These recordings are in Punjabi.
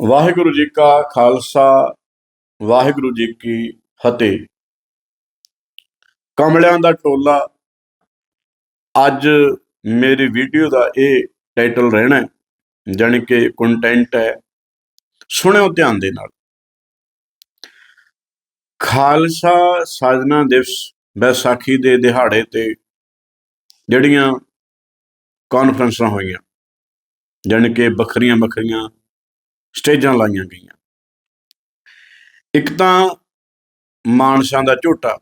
ਵਾਹਿਗੁਰੂ ਜੀ ਕਾ ਖਾਲਸਾ, ਵਾਹਿਗੁਰੂ ਜੀ ਕੀ ਫਤਿਹ। ਕਮਲਿਆਂ ਦਾ ਟੋਲਾ, ਅੱਜ ਮੇਰੀ ਵੀਡੀਓ ਦਾ ਇਹ ਟਾਈਟਲ ਰਹਿਣਾ ਹੈ, ਜਾਣੀ ਕਿ ਕੰਟੈਂਟ ਹੈ, ਸੁਣਿਓ ਧਿਆਨ ਦੇ ਨਾਲ। ਖਾਲਸਾ ਸਾਜਨਾ ਦਿਵਸ ਬੈਸਾਖੀ ਦੇ ਦਿਹਾੜੇ ਤੇ ਜਿਹੜੀਆਂ ਕਾਨਫਰੰਸਾਂ ਹੋਈਆਂ, ਜਾਣੀ ਕਿ ਵੱਖਰੀਆਂ ਵੱਖਰੀਆਂ ਸਟੇਜਾਂ ਲਾਈਆਂ ਗਈਆਂ। ਇੱਕ ਤਾਂ ਮਾਨਸਾਂ ਦਾ ਝੋਟਾ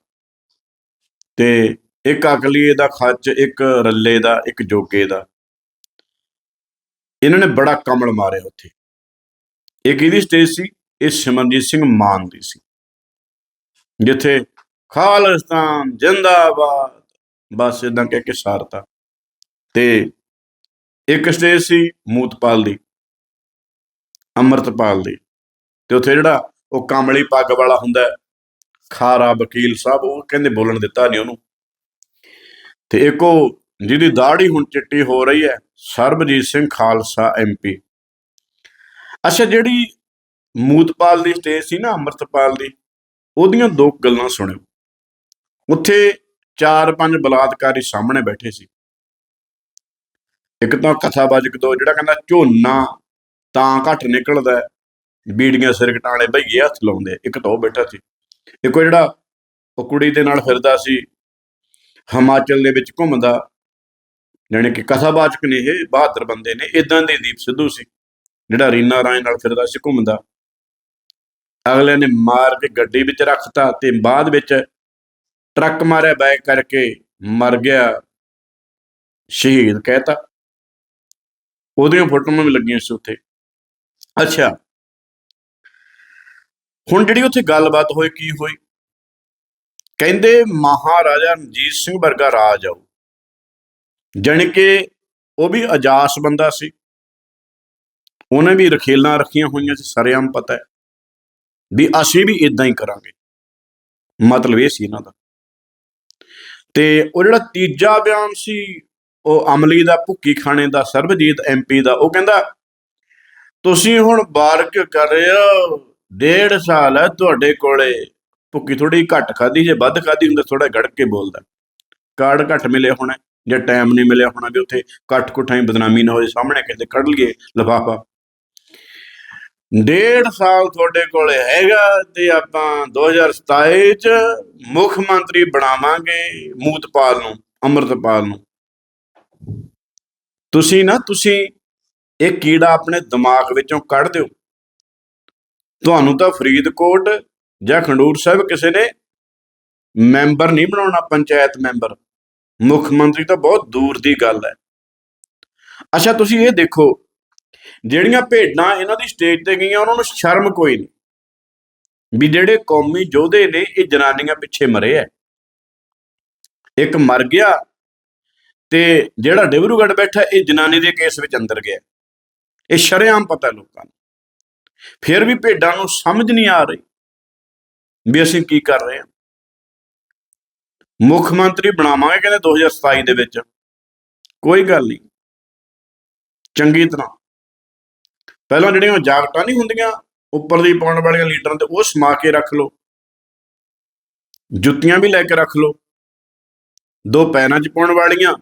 ਤੇ ਇੱਕ ਅਕਲੀਏ ਦਾ ਖੱਚ, ਇੱਕ ਰੱਲੇ ਦਾ, ਇੱਕ ਜੋਗੇ ਦਾ। ਇਹਨਾਂ ਨੇ ਬੜਾ ਕਮਲ ਮਾਰਿਆ ਉੱਥੇ। ਇਹ ਕਿਹਦੀ ਸਟੇਜ ਸੀ? ਇਹ ਸਿਮਰਜੀਤ ਸਿੰਘ ਮਾਨ ਦੀ ਸੀ। ਜਿੱਥੇ ਖਾਲਿਸਤਾਨ ਜਿੰਦਾਬਾਦ। ਬਸ ਇਦਾਂ ਕਹਿ ਕੇ ਸਾਰਤਾ। ਤੇ ਇੱਕ ਸਟੇਜ ਸੀ ਮੂਤਪਾਲ ਦੀ। ਅੰਮ੍ਰਿਤਪਾਲ ਦੀ। ਤੇ ਉੱਥੇ ਜਿਹੜਾ ਉਹ ਕਾਮਲੀ ਪੱਗ ਵਾਲਾ ਹੁੰਦਾ ਖਾਰਾ ਵਕੀਲ ਸਾਹਿਬ, ਉਹ ਕਹਿੰਦੇ ਬੋਲਣ ਦਿੱਤਾ ਨਹੀਂ ਉਹਨੂੰ। ਤੇ ਇੱਕ ਉਹ ਜਿਹਦੀ ਦਾੜੀ ਹੁਣ ਚਿੱਟੀ ਹੋ ਰਹੀ ਹੈ, ਸਰਬਜੀਤ ਸਿੰਘ ਖਾਲਸਾ ਐਮਪੀ ਅੱਛਾ, ਜਿਹੜੀ ਮੂਤਪਾਲ ਦੀ ਸਟੇਜ ਸੀ ਨਾ, ਅੰਮ੍ਰਿਤਪਾਲ ਦੀ, ਉਹਦੀਆਂ ਦੋ ਗੱਲਾਂ ਸੁਣਿਓ। ਉੱਥੇ ਚਾਰ ਪੰਜ ਬਲਾਤਕਾਰੀ ਸਾਹਮਣੇ ਬੈਠੇ ਸੀ। ਇੱਕ ਤਾਂ ਕਥਾਵਾਚਕ ਦੋ, ਜਿਹੜਾ ਕਹਿੰਦਾ ਝੋਨਾ ਤਾਂ ਘੱਟ ਨਿਕਲਦਾ ਬੀੜੀਆਂ ਸਿਰਕਟਾਂ ਵਾਲੇ ਭਈਏ ਹੱਥ ਲਾਉਂਦੇ ਇੱਕ ਤਾਂ ਉਹ ਬੈਠਾ ਸੀ। ਇੱਕੋ ਜਿਹੜਾ ਉਹ ਕੁੜੀ ਦੇ ਨਾਲ ਫਿਰਦਾ ਸੀ, ਹਿਮਾਚਲ ਦੇ ਵਿੱਚ ਘੁੰਮਦਾ, ਜਾਣੀ ਕਿ ਕਥਾਵਾਚਕ ਨੇ ਇਹ, ਬਹਾਦਰ ਬੰਦੇ ਨੇ ਇਦਾਂ ਦੇ ਦੀਪ ਸਿੱਧੂ ਸੀ, ਜਿਹੜਾ ਰੀਨਾ ਰਾਏ ਨਾਲ ਫਿਰਦਾ ਸੀ, ਘੁੰਮਦਾ। ਅਗਲੇ ਨੇ ਮਾਰ ਕੇ ਗੱਡੀ ਵਿੱਚ ਰੱਖਤਾ ਤੇ ਬਾਅਦ ਵਿੱਚ ਟਰੱਕ ਮਾਰਿਆ, ਬੈਕ ਕਰਕੇ ਮਰ ਗਿਆ, ਸ਼ਹੀਦ ਕਹਿਤਾ ਉਹਦੀਆਂ ਫੋਟੋਆਂ ਵੀ ਲੱਗੀਆਂ ਸੀ ਉੱਥੇ। ਅੱਛਾ। ਹੁਣ ਜਿਹੜੀ ਉੱਥੇ ਗੱਲਬਾਤ ਹੋਈ, ਕੀ ਹੋਈ? ਕਹਿੰਦੇ ਮਹਾਰਾਜਾ ਰਣਜੀਤ ਸਿੰਘ ਵਰਗਾ ਰਾਜ ਆਉ ਜਾਣੀ ਕਿ ਉਹ ਵੀ ਅਜਾਸ ਬੰਦਾ ਸੀ। ਉਹਨੇ ਵੀ ਰਖੇਲਾਂ ਰੱਖੀਆਂ ਹੋਈਆਂ ਸੀ, ਸਰੇਆਮ ਪਤਾ ਹੈ। ਵੀ ਅਸੀਂ ਵੀ ਇਦਾਂ ਹੀ ਕਰਾਂਗੇ। ਮਤਲਬ ਇਹ ਸੀ ਇਹਨਾਂ ਦਾ। ਤੇ ਉਹ ਜਿਹੜਾ ਤੀਜਾ ਬਿਆਨ ਸੀ, ਉਹ ਅਮਲੀ ਦਾ, ਭੁੱਕੀ ਖਾਣੇ ਦਾ, ਸਰਬਜੀਤ ਐਮਪੀ ਦਾ, ਉਹ ਕਹਿੰਦਾ ਤੁਸੀਂ ਹੁਣ ਬਾਰਕ ਕਰ ਰਹੇ ਹੋ? ਡੇਢ ਸਾਲ ਹੈ ਤੁਹਾਡੇ ਕੋਲੇ। ਭੁੱਕੀ ਥੋੜੀ ਘੱਟ ਖਾਦੀ ਜੇ ਵੱਧ ਖਾਦੀ ਹੁੰਦਾ ਥੋੜਾ ਗੜ ਕੇ ਬੋਲਦਾ। ਕਾਰਡ ਘੱਟ ਮਿਲੇ ਹੋਣਾ, ਜਾਂ ਟਾਈਮ ਨਹੀਂ ਮਿਲਿਆ ਹੋਣਾ ਵੀ ਉੱਥੇ ਕੱਟ ਕੁੱਠਾਂ ਹੀ ਬਦਨਾਮੀ ਨਾ ਹੋਏ, ਸਾਹਮਣੇ ਕਿਤੇ ਕੱਢ ਲਈਏ, ਲਿਫਾਫਾ। ਡੇਢ ਸਾਲ ਤੁਹਾਡੇ ਕੋਲ ਹੈਗਾ ਤੇ ਆਪਾਂ 2027 ਚ ਮੁੱਖ ਮੰਤਰੀ ਬਣਾਵਾਂਗੇ ਮੂਤਪਾਲ ਨੂੰ ਅੰਮ੍ਰਿਤਪਾਲ ਨੂੰ। ਤੁਸੀਂ ਨਾ, ਤੁਸੀਂ ਇਹ ਕੀੜਾ ਆਪਣੇ ਦਿਮਾਗ ਵਿੱਚੋਂ ਕੱਢ ਦਿਓ। ਤੁਹਾਨੂੰ ਤਾਂ ਫਰੀਦਕੋਟ ਜਾਂ ਖੰਡੂਰ ਸਾਹਿਬ ਕਿਸੇ ਨੇ ਮੈਂਬਰ ਨਹੀਂ ਬਣਾਉਣਾ, ਪੰਚਾਇਤ ਮੈਂਬਰ। ਮੁੱਖ ਮੰਤਰੀ ਤਾਂ ਬਹੁਤ ਦੂਰ ਦੀ ਗੱਲ ਹੈ। ਅੱਛਾ, ਤੁਸੀਂ ਇਹ ਦੇਖੋ, ਜਿਹੜੀਆਂ ਭੇਡਾਂ ਇਹਨਾਂ ਦੀ ਸਟੇਜ ਤੇ ਗਈਆਂ, ਉਹਨਾਂ ਨੂੰ ਸ਼ਰਮ ਕੋਈ ਨਹੀਂ। ਵੀ ਜਿਹੜੇ ਕੌਮੀ ਯੋਧੇ ਨੇ, ਇਹ ਜਨਾਨੀਆਂ ਪਿੱਛੇ ਮਰੇ ਐ। ਇੱਕ ਮਰ ਗਿਆ ਤੇ ਜਿਹੜਾ ਡਿਬਰੂਗੜ੍ਹ ਬੈਠਾ, ਇਹ ਜਨਾਨੀ ਦੇ ਕੇਸ ਵਿੱਚ ਅੰਦਰ ਗਿਆ। ਇਹ ਸ਼ਰੇਆਮ ਪਤਾ ਲੋਕਾਂ ਨੂੰ। ਫਿਰ ਵੀ ਭੇਡਾਂ ਨੂੰ ਸਮਝ ਨਹੀਂ ਆ ਰਹੀ ਵੀ ਅਸੀਂ ਕੀ ਕਰ ਰਹੇ ਹਾਂ। ਮੁੱਖ ਮੰਤਰੀ ਬਣਾਵਾਂਗੇ ਕਹਿੰਦੇ 2027 ਦੇ ਵਿੱਚ। ਕੋਈ ਗੱਲ ਨਹੀਂ। ਚੰਗੀ ਤਰ੍ਹਾਂ। ਪਹਿਲਾਂ ਜਿਹੜੀਆਂ ਜਾਗਟਾਂ ਨਹੀਂ ਹੁੰਦੀਆਂ, ਉੱਪਰ ਦੀ ਪਾਉਣ ਵਾਲੀਆਂ ਲੀਡਰਾਂ ਤੇ ਉਹ ਸਮਾ ਕੇ ਰੱਖ ਲਓ। ਜੁੱਤੀਆਂ ਵੀ ਲੈ ਕੇ ਰੱਖ ਲਓ। ਦੋ ਪੈਰਾਂ 'ਚ ਪਾਉਣ ਵਾਲੀਆਂ,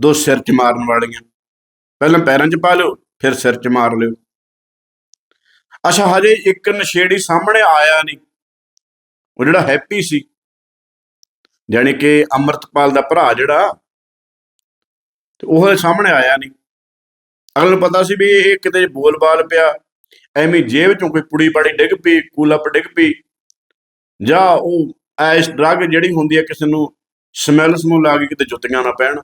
ਦੋ ਸਿਰ 'ਚ ਮਾਰਨ ਵਾਲੀਆਂ। ਪਹਿਲਾਂ ਪੈਰਾਂ 'ਚ ਪਾ ਲਓ। ਫਿਰ ਸਿਰ 'ਚ ਮਾਰ ਲਿਓ। ਅੱਛਾ, ਹਜੇ ਇੱਕ ਨਸ਼ੇੜੀ ਸਾਹਮਣੇ ਆਇਆ ਨਹੀਂ। ਉਹ ਜਿਹੜਾ ਹੈਪੀ ਸੀ, ਜਾਣੀ ਕਿ ਅੰਮ੍ਰਿਤਪਾਲ ਦਾ ਭਰਾ ਜਿਹੜਾ, ਤੇ ਉਹ ਸਾਹਮਣੇ ਆਇਆ ਨਹੀਂ। ਅਗਲੇ ਨੂੰ ਪਤਾ ਸੀ ਵੀ ਇਹ ਕਿਤੇ ਬੋਲਬਾਲ ਪਿਆ, ਐਵੇਂ ਜੇਬ ਚੋਂ ਕੋਈ ਪੁੜੀ ਪਾੜੀ ਡਿੱਗ ਪਈ ਕੂਲਪ ਡਿੱਗ ਪਈ, ਜਾਂ ਉਹ ਐਸ ਡਰਗ ਜਿਹੜੀ ਹੁੰਦੀ ਹੈ ਕਿਸੇ ਨੂੰ ਸਮੈਲ ਸਮੂਲ ਆ ਕੇ ਕਿਤੇ ਜੁੱਤੀਆਂ ਨਾ ਪੈਣ,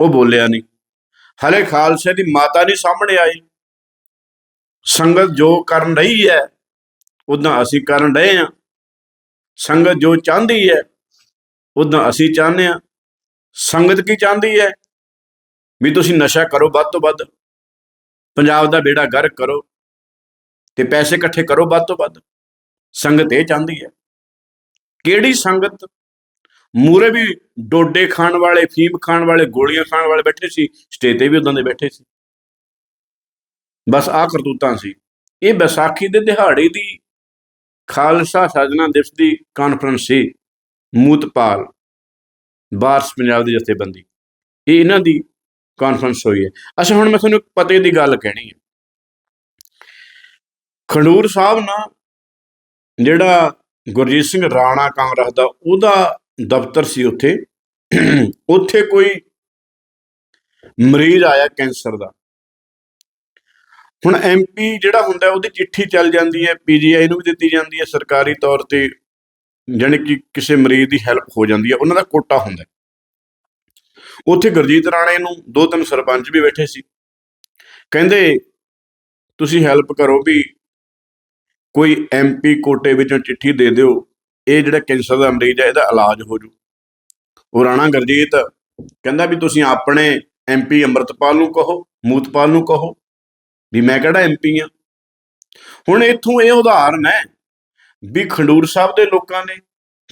ਉਹ ਬੋਲਿਆ ਨਹੀਂ। ਹਲੇ ਖਾਲਸੇ ਦੀ ਮਾਤਾ ਨਹੀਂ ਸਾਹਮਣੇ ਆਈ। ਸੰਗਤ ਜੋ ਕਰਨ ਰਹੀ ਹੈ ਉਦਾਂ ਅਸੀਂ ਕਰਨ ਰਹੇ ਹਾਂ। ਸੰਗਤ ਜੋ ਚਾਹੁੰਦੀ ਹੈ ਉਦਾਂ ਅਸੀਂ ਚਾਹੁੰਦੇ ਹਾਂ। ਸੰਗਤ ਕੀ ਚਾਹੁੰਦੀ ਹੈ? ਵੀ ਤੁਸੀਂ ਨਸ਼ਾ ਕਰੋ ਵੱਧ ਤੋਂ ਵੱਧ। ਪੰਜਾਬ ਦਾ ਬੇੜਾ ਗਰਕ ਕਰੋ ਤੇ ਪੈਸੇ ਇਕੱਠੇ ਕਰੋ ਵੱਧ ਤੋਂ ਵੱਧ। ਸੰਗਤ ਇਹ ਚਾਹੁੰਦੀ ਹੈ। ਕਿਹੜੀ ਸੰਗਤ ਮੂਰੇ ਵੀ ਡੋਡੇ ਖਾਣ ਵਾਲੇ, ਫੀਮ ਖਾਣ ਵਾਲੇ, ਗੋਲੀਆਂ ਖਾਣ ਵਾਲੇ ਬੈਠੇ ਸੀ, ਸਟੇਜ ਤੇ ਵੀ ਉਦਾਂ ਦੇ ਬੈਠੇ ਸੀ। ਬਸ ਆਹ ਕਰਤੂਤਾਂ ਸੀ। ਇਹ ਵਿਸਾਖੀ ਦੇ ਦਿਹਾੜੇ ਦੀ ਖਾਲਸਾ ਸਾਜਨਾ ਦਿਵਸ ਦੀ ਕਾਨਫਰੰਸ ਸੀ, ਮੂਤਪਾਲ, ਬਾਰਸ ਪੰਜਾਬ ਦੀ ਜਥੇਬੰਦੀ। ਇਹ ਇਹਨਾਂ ਦੀ ਕਾਨਫਰੰਸ ਹੋਈ ਹੈ। ਅੱਛਾ, ਹੁਣ ਮੈਂ ਤੁਹਾਨੂੰ ਪਤੇ ਦੀ ਗੱਲ ਕਹਿਣੀ ਹੈ। ਖੰਡੂਰ ਸਾਹਿਬ ਨਾ ਜਿਹੜਾ ਗੁਰਜੀਤ ਸਿੰਘ ਰਾਣਾ ਕਾਂਗਰਸ ਦਾ, ਉਹਦਾ ਦਫ਼ਤਰ ਸੀ ਉੱਥੇ। ਉੱਥੇ ਕੋਈ ਮਰੀਜ਼ ਆਇਆ ਕੈਂਸਰ ਦਾ। ਹੁਣ ਐਮਪੀ ਜਿਹੜਾ ਹੁੰਦਾ ਉਹਦੀ ਚਿੱਠੀ ਚੱਲ ਜਾਂਦੀ ਹੈ ਪੀਜੀਆਈ ਨੂੰ ਵੀ ਦਿੱਤੀ ਜਾਂਦੀ ਹੈ, ਸਰਕਾਰੀ ਤੌਰ ਤੇ ਜਾਣੀ ਕਿ ਕਿਸੇ ਮਰੀਜ਼ ਦੀ ਹੈਲਪ ਹੋ ਜਾਂਦੀ ਹੈ, ਉਹਨਾਂ ਦਾ ਕੋਟਾ ਹੁੰਦਾ ਉੱਥੇ ਗੁਰਜੀਤ ਰਾਣੇ ਨੂੰ ਦੋ ਤਿੰਨ ਸਰਪੰਚ ਵੀ ਬੈਠੇ ਸੀ। ਕਹਿੰਦੇ, ਤੁਸੀਂ ਹੈਲਪ ਕਰੋ ਵੀ ਕੋਈ ਐਮਪੀ ਕੋਟੇ ਵਿੱਚੋਂ ਚਿੱਠੀ ਦੇ ਦਿਓ ਇਹ ਜਿਹੜਾ ਕੈਂਸਰ ਦਾ ਮਰੀਜ਼ ਹੈ, ਇਹਦਾ ਇਲਾਜ ਹੋ ਜੂ। ਉਹ ਰਾਣਾ ਗੁਰਜੀਤ ਕਹਿੰਦਾ ਵੀ ਤੁਸੀਂ ਆਪਣੇ ਐਮਪੀ ਅੰਮ੍ਰਿਤਪਾਲ ਨੂੰ ਕਹੋ, ਮੂਤਪਾਲ ਨੂੰ ਕਹੋ ਵੀ ਮੈਂ ਕਿਹੜਾ ਐਮਪੀ ਆ। ਹੁਣ ਇੱਥੋਂ ਇਹ ਉਦਾਹਰਨ ਹੈ ਵੀ ਖੰਡੂਰ ਸਾਹਿਬ ਦੇ ਲੋਕਾਂ ਨੇ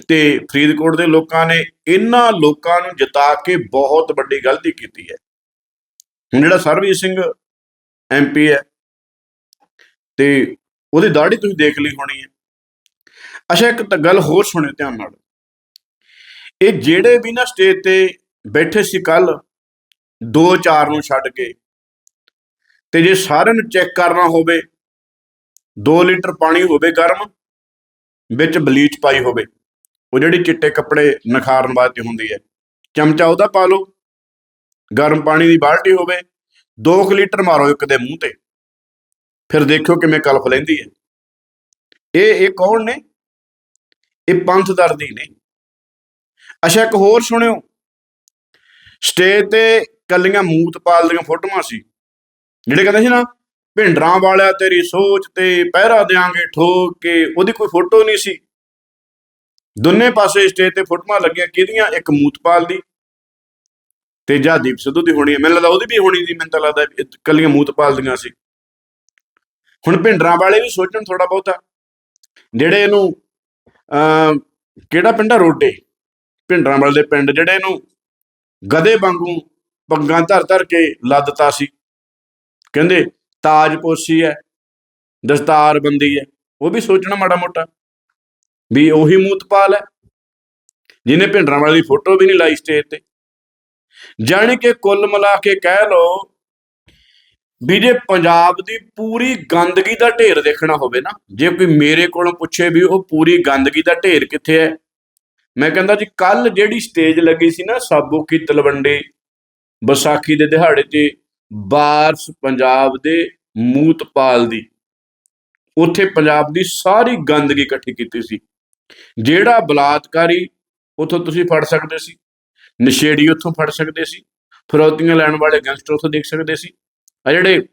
ਤੇ ਫਰੀਦਕੋਟ ਦੇ ਲੋਕਾਂ ਨੇ ਇਹਨਾਂ ਲੋਕਾਂ ਨੂੰ ਜਿਤਾ ਕੇ ਬਹੁਤ ਵੱਡੀ ਗਲਤੀ ਕੀਤੀ ਹੈ। ਹੁਣ ਜਿਹੜਾ ਸਰਬਜੀਤ ਸਿੰਘ ਐਮਪੀ ਹੈ ਤੇ ਉਹਦੀ ਦਾੜੀ ਤੁਸੀਂ ਦੇਖ ਲਈ ਹੋਣੀ ਹੈ। ਅੱਛਾ, ਇੱਕ ਤਾਂ ਗੱਲ ਹੋਰ ਸੁਣਿਓ ਧਿਆਨ ਨਾਲ। ਇਹ ਜਿਹੜੇ ਵੀ ਨਾ ਸਟੇਜ ਤੇ ਬੈਠੇ ਸੀ ਕੱਲ 2-4 ਨੂੰ ਛੱਡ ਕੇ, ਤੇ ਜੇ ਸਾਰਿਆਂ ਨੂੰ ਚੈੱਕ ਕਰਨਾ ਹੋਵੇ 2 ਲੀਟਰ ਪਾਣੀ ਹੋਵੇ ਗਰਮ, ਵਿੱਚ ਬਲੀਚ ਪਾਈ ਹੋਵੇ, ਉਹ ਜਿਹੜੀ ਚਿੱਟੇ ਕੱਪੜੇ ਨਖਾਰਨ ਵਾਸਤੇ ਹੁੰਦੀ ਹੈ, ਚਮਚਾ ਉਹਦਾ ਪਾ ਲਓ, ਗਰਮ ਪਾਣੀ ਦੀ ਬਾਲਟੀ ਹੋਵੇ 2 ਲੀਟਰ ਮਾਰੋ ਇੱਕ ਦੇ ਮੂੰਹ ਤੇ, ਫਿਰ ਦੇਖਿਓ ਕਿਵੇਂ ਕਲਫ ਲੈਂਦੀ ਹੈ। ਇਹ ਇਹ ਕੌਣ ਨੇ? ਇਹ ਪੰਥ ਦਰਦੀ ਨੇ। ਅੱਛਾ, ਇੱਕ ਹੋਰ ਸੁਣਿਓ। ਸਟੇਜ ਤੇ ਕੱਲੀਆਂ ਮੂਤਪਾਲ ਦੀਆਂ ਫੋਟੋਆਂ ਸੀ। ਜਿਹੜੇ ਕਹਿੰਦੇ ਸੀ ਨਾ, ਭਿੰਡਰਾਂ ਵਾਲਿਆ ਤੇਰੀ ਸੋਚ ਤੇ ਪਹਿਰਾ ਦੇਾਂਗੇ ਠੋਕ ਕੇ, ਉਹਦੀ ਕੋਈ ਫੋਟੋ ਨਹੀਂ ਸੀ। ਦੋਨੇ ਪਾਸੇ ਸਟੇਜ ਤੇ ਫੋਟੋਆਂ ਲੱਗੀਆਂ। ਕਿਹਦੀਆਂ? ਇੱਕ ਮੂਤਪਾਲ ਦੀ ਤੇ ਜਹਦੀਪ ਸਿੱਧੂ ਦੀ ਹੋਣੀ ਹੈ। ਮੈਨੂੰ ਲੱਗਦਾ ਉਹਦੀ ਵੀ ਹੋਣੀ ਸੀ, ਮੈਨੂੰ ਤਾਂ ਲੱਗਦਾ ਇਹ ਕੱਲੀਆਂ ਮੂਤਪਾਲ ਦੀਆਂ ਸੀ। ਹੁਣ ਭਿੰਡਰਾਂ ਵਾਲੇ ਵੀ ਸੋਚਣ ਥੋੜਾ ਬਹੁਤਾ। ਜਿਹੜੇ ਇਹਨੂੰ ਕਿਹੜਾ ਪਿੰਡ ਆ? ਰੋਡੇ ਭਿੰਡਰਾਂ ਵਾਲੇ ਦੇ ਪਿੰਡ, ਜਿਹੜੇ ਇਹਨੂੰ ਗਧੇ ਵਾਂਗੂ ਪੱਗਾਂ ਧਰ ਧਰ ਕੇ ਲੱਦਤਾ ਸੀ। ਕਹਿੰਦੇ, ਤਾਜ ਪੋਸੀ ਹੈ ਦਸਤਾਰ ਬੰਦੀ ਹੈ, ਉਹ ਵੀ ਸੋਚਣਾ ਮਾੜਾ ਮੋਟਾ। ਵੀ ਉਹੀ ਮੂਤਪਾਲ ਹੈ, ਜਿਹਨੇ ਭਿੰਡਰਾਂ ਦੀ ਫੋਟੋ ਵੀ ਨਹੀਂ ਲਾਈ ਸਟੇਜ ਤੇ। ਜਾਣੀ ਕਿ ਕੁੱਲ ਮਿਲਾ ਕੇ ਕਹਿ ਲਓ ਵੀ ਜੇ ਪੰਜਾਬ ਦੀ ਪੂਰੀ ਗੰਦਗੀ ਦਾ ਢੇਰ ਦੇਖਣਾ ਹੋਵੇ ਨਾ, ਜੇ ਕੋਈ ਮੇਰੇ ਕੋਲੋਂ ਪੁੱਛੇ ਵੀ ਉਹ ਪੂਰੀ ਗੰਦਗੀ ਦਾ ਢੇਰ ਕਿੱਥੇ ਹੈ? ਮੈਂ ਕਹਿੰਦਾ ਜੀ ਕੱਲ ਜਿਹੜੀ ਸਟੇਜ ਲੱਗੀ ਸੀ ਨਾ ਸਾਬੋ ਕੀ ਤਲਵੰਡੀ, ਵਿਸਾਖੀ ਦੇ ਦਿਹਾੜੇ ਤੇ ਬਾਰਸ ਪੰਜਾਬ ਦੇ ਮੂਤਪਾਲ ਦੀ, ਉੱਥੇ ਪੰਜਾਬ ਦੀ ਸਾਰੀ ਗੰਦਗੀ ਇਕੱਠੀ ਕੀਤੀ ਸੀ। ਜਿਹੜਾ ਬਲਾਤਕਾਰੀ ਉੱਥੋਂ ਤੁਸੀਂ ਫੜ ਸਕਦੇ ਸੀ, ਨਸ਼ੇੜੀ ਉੱਥੋਂ ਫੜ ਸਕਦੇ ਸੀ, ਫਰੌਤੀਆਂ ਲੈਣ ਵਾਲੇ ਗੈਂਗਸਟਰ ਉੱਥੋਂ ਦੇਖ ਸਕਦੇ ਸੀ ਆ ਜਿਹੜੇ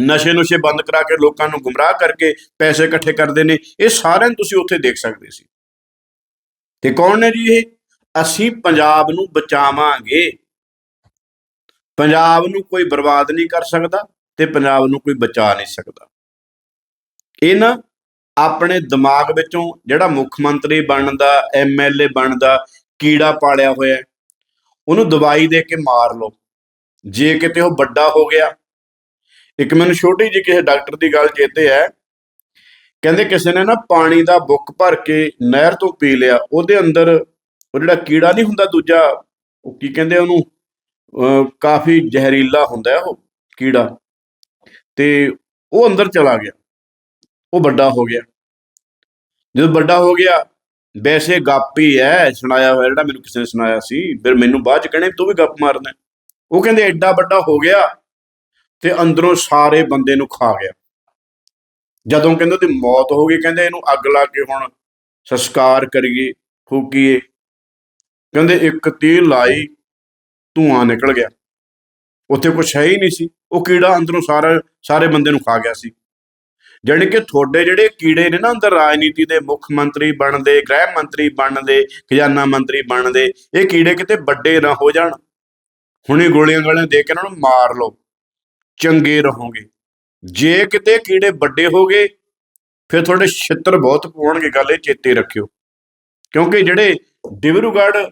ਨਸ਼ੇ ਨੁਸ਼ੇ ਬੰਦ ਕਰਾ ਕੇ ਲੋਕਾਂ ਨੂੰ ਗੁੰਮਰਾਹ ਕਰਕੇ ਪੈਸੇ ਇਕੱਠੇ ਕਰਦੇ ਨੇ, ਇਹ ਸਾਰਿਆਂ ਨੂੰ ਤੁਸੀਂ ਉੱਥੇ ਦੇਖ ਸਕਦੇ ਸੀ। ਤੇ ਕੌਣ ਨੇ ਜੀ ਇਹ? ਅਸੀਂ ਪੰਜਾਬ ਨੂੰ ਬਚਾਵਾਂਗੇ। ਪੰਜਾਬ ਨੂੰ ਕੋਈ ਬਰਬਾਦ ਨਹੀਂ ਕਰ ਸਕਦਾ ਤੇ ਪੰਜਾਬ ਨੂੰ ਕੋਈ ਬਚਾ ਨਹੀਂ ਸਕਦਾ। ਇਹ ਨਾ ਆਪਣੇ ਦਿਮਾਗ ਵਿੱਚੋਂ ਜਿਹੜਾ ਮੁੱਖ ਮੰਤਰੀ ਬਣਨ ਦਾ ਐਮਐਲਏ ਬਣਨ ਦਾ ਕੀੜਾ ਪਾਲਿਆ ਹੋਇਆ, ਉਹਨੂੰ ਦਵਾਈ ਦੇ ਕੇ ਮਾਰ ਲਓ। ਜੇ ਕਿਤੇ ਉਹ ਵੱਡਾ ਹੋ ਗਿਆ ਇੱਕ ਮੈਨੂੰ ਛੋਟੀ ਜਿਹੀ ਕਿਸੇ ਡਾਕਟਰ ਦੀ ਗੱਲ ਚੇਤੇ ਹੈ। ਕਹਿੰਦੇ ਕਿਸੇ ਨੇ ਨਾ ਪਾਣੀ ਦਾ ਬੁੱਕ ਭਰ ਕੇ ਨਹਿਰ ਤੋਂ ਪੀ ਲਿਆ। ਉਹਦੇ ਅੰਦਰ ਉਹ ਜਿਹੜਾ ਕੀੜਾ ਨਹੀਂ ਹੁੰਦਾ ਦੂਜਾ, ਉਹ ਕੀ ਕਹਿੰਦੇ ਉਹਨੂੰ? ਅਹ ਕਾਫੀ ਜ਼ਹਿਰੀਲਾ ਹੁੰਦਾ ਉਹ ਕੀੜਾ। ਤੇ ਉਹ ਅੰਦਰ ਚਲਾ ਗਿਆ। ਉਹ ਵੱਡਾ ਹੋ ਗਿਆ। ਜਦੋਂ ਵੱਡਾ ਹੋ ਗਿਆ, ਵੈਸੇ ਗੱਪ ਹੀ ਹੈ, ਸੁਣਾਇਆ ਹੋਇਆ ਜਿਹੜਾ ਮੈਨੂੰ ਕਿਸੇ ਨੇ ਸੁਣਾਇਆ ਸੀ। ਫਿਰ ਮੈਨੂੰ ਬਾਅਦ ਚ ਕਹਿੰਦੇ ਤੂੰ ਵੀ ਗੱਪ ਮਾਰਦਾ ਉਹ ਕਹਿੰਦੇ ਐਡਾ ਵੱਡਾ ਹੋ ਗਿਆ ਤੇ ਅੰਦਰੋਂ ਸਾਰੇ ਬੰਦੇ ਨੂੰ ਖਾ ਗਿਆ। ਜਦੋਂ ਕਹਿੰਦੇ ਉਹਦੀ ਮੌਤ ਹੋ ਗਈ, ਕਹਿੰਦੇ ਇਹਨੂੰ ਅੱਗ ਲਾ ਕੇ ਹੁਣ ਸੰਸਕਾਰ ਕਰੀਏ, ਫੂਕੀਏ। ਕਹਿੰਦੇ ਇੱਕ ਤੀਰ ਲਾਈ, ਧੂਆਂ ਨਿਕਲ ਗਿਆ। ਉੱਥੇ ਕੁਛ ਹੈ ਹੀ ਨਹੀਂ ਸੀ। ਉਹ ਕੀੜਾ ਅੰਦਰੋਂ ਸਾਰਾ, ਸਾਰੇ ਬੰਦੇ ਨੂੰ ਖਾ ਗਿਆ ਸੀ। ਜਾਣੀ ਕਿ ਤੁਹਾਡੇ ਜਿਹੜੇ ਕੀੜੇ ਨੇ ਨਾ ਅੰਦਰ, ਰਾਜਨੀਤੀ ਦੇ ਮੁੱਖ ਮੰਤਰੀ ਬਣਦੇ, ਗ੍ਰਹਿ ਮੰਤਰੀ ਬਣਦੇ, ਖਜ਼ਾਨਾ ਮੰਤਰੀ ਬਣਦੇ, ਇਹ ਕੀੜੇ ਕਿਤੇ ਵੱਡੇ ਨਾ ਹੋ ਜਾਣ। ਹੁਣੇ ਗੋਲੀਆਂ ਗਾਲੀਆਂ ਦੇ ਕੇ ਇਹਨਾਂ ਨੂੰ ਮਾਰ ਲਓ। ਚੰਗੇ ਰਹੋਗੇ। ਜੇ ਕਿਤੇ ਕੀੜੇ ਵੱਡੇ ਹੋ ਗਏ, ਫਿਰ ਤੁਹਾਡੇ ਛਿੱਤਰ ਬਹੁਤ ਪਵਾਉਣਗੇ, ਗੱਲ ਇਹ ਚੇਤੇ ਰੱਖਿਓ। ਕਿਉਂਕਿ ਜਿਹੜੇ ਡਿਬਰੂਗੜ੍ਹ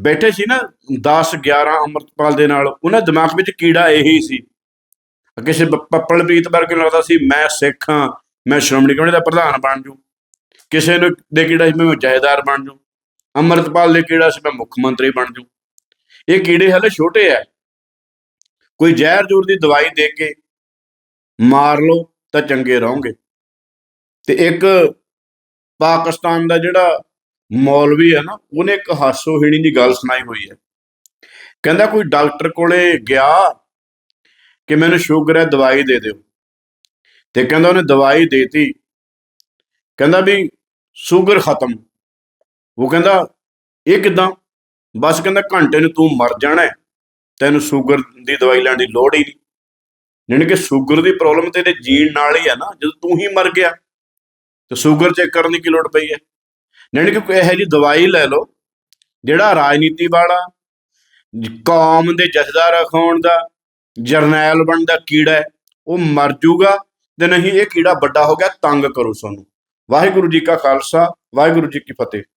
ਬੈਠੇ ਸੀ ਨਾ 10 11 ਅੰਮ੍ਰਿਤਪਾਲ ਦੇ ਨਾਲ, ਉਹਨਾਂ ਦਿਮਾਗ ਵਿੱਚ ਕੀੜਾ ਇਹੀ ਸੀ। ਕਿਸੇ ਪੱਪਲਪ੍ਰੀਤ ਵਰਗੇ ਲੱਗਦਾ ਸੀ, ਮੈਂ ਸਿੱਖ ਹਾਂ, ਮੈਂ ਸ਼੍ਰੋਮਣੀ ਕਮੇਟੀ ਦਾ ਪ੍ਰਧਾਨ ਬਣ ਜੂ ਕਿਸੇ ਨੂੰ ਦੇ ਕੀੜਾ ਸੀ, ਮੈਂ ਜਾਇਦਾਰ ਬਣ ਜੂ ਅੰਮ੍ਰਿਤਪਾਲ ਦੇ ਕੀੜਾ ਸੀ, ਮੈਂ ਮੁੱਖ ਮੰਤਰੀ ਬਣ ਜੂ ਇਹ ਕੀੜੇ ਹਲੇ ਛੋਟੇ ਆ। ਕੋਈ ਜ਼ਹਿਰ ਜੂਰ ਦੀ ਦਵਾਈ ਦੇ ਕੇ ਮਾਰ ਲਓ ਤਾਂ ਚੰਗੇ ਰਹੋਗੇ। ਤੇ ਇੱਕ ਪਾਕਿਸਤਾਨ ਦਾ ਜਿਹੜਾ ਮੌਲਵੀ ਹੈ ਨਾ, ਉਹਨੇ ਇੱਕ ਹਾਸੋਹੀਣੀ ਦੀ ਗੱਲ ਸੁਣਾਈ ਹੋਈ ਹੈ। ਕਹਿੰਦਾ ਕੋਈ ਡਾਕਟਰ ਕੋਲੇ ਗਿਆ ਕਿ ਮੈਨੂੰ ਸ਼ੂਗਰ ਹੈ, ਦਵਾਈ ਦੇ ਦਿਓ। ਤੇ ਕਹਿੰਦਾ ਉਹਨੇ ਦਵਾਈ ਦੇਤੀ। ਕਹਿੰਦਾ ਵੀ ਸ਼ੂਗਰ ਖਤਮ। ਉਹ ਕਹਿੰਦਾ, ਇਹ ਕਿਦਾਂ? ਬਸ ਕਹਿੰਦਾ ਘੰਟੇ ਨੂੰ ਤੂੰ ਮਰ ਜਾਣਾ ਤੈਨੂੰ ਸ਼ੂਗਰ ਦੀ ਦਵਾਈ ਲੈਣ ਦੀ ਲੋੜ ਹੀ ਨਹੀਂ। ਯਾਨੀ ਕਿ ਸ਼ੂਗਰ ਦੀ ਪ੍ਰੋਬਲਮ ਤੇਰੇ ਜੀਣ ਨਾਲ ਹੀ ਹੈ ਨਾ ਜਦੋਂ ਤੂੰ ਹੀ ਮਰ ਗਿਆ ਤੇ ਸ਼ੂਗਰ ਚੈੱਕ ਕਰਨ ਦੀ ਕੀ ਲੋੜ ਪਈ ਹੈ? ਯਾਨੀ ਕਿ ਕੋਈ ਇਹੋ ਜਿਹੀ ਦਵਾਈ ਲੈ ਲਓ ਜਿਹੜਾ ਰਾਜਨੀਤੀ ਵਾਲਾ ਕੌਮ ਦੇ ਜਥੇਦਾਰ ਰਖਾਉਣ ਦਾ ਜਰਨੈਲ ਬਣਨ ਦਾ ਕੀੜਾ ਹੈ, ਉਹ ਮਰ ਜੂਗਾ ਤੇ ਨਹੀਂ ਇਹ ਕੀੜਾ ਵੱਡਾ ਹੋ ਗਿਆ ਤੰਗ ਕਰੋ ਸਾਨੂੰ। ਵਾਹਿਗੁਰੂ ਜੀ ਕਾ ਖਾਲਸਾ ਵਾਹਿਗੁਰੂ ਜੀ ਕੀ ਫਤਿਹ।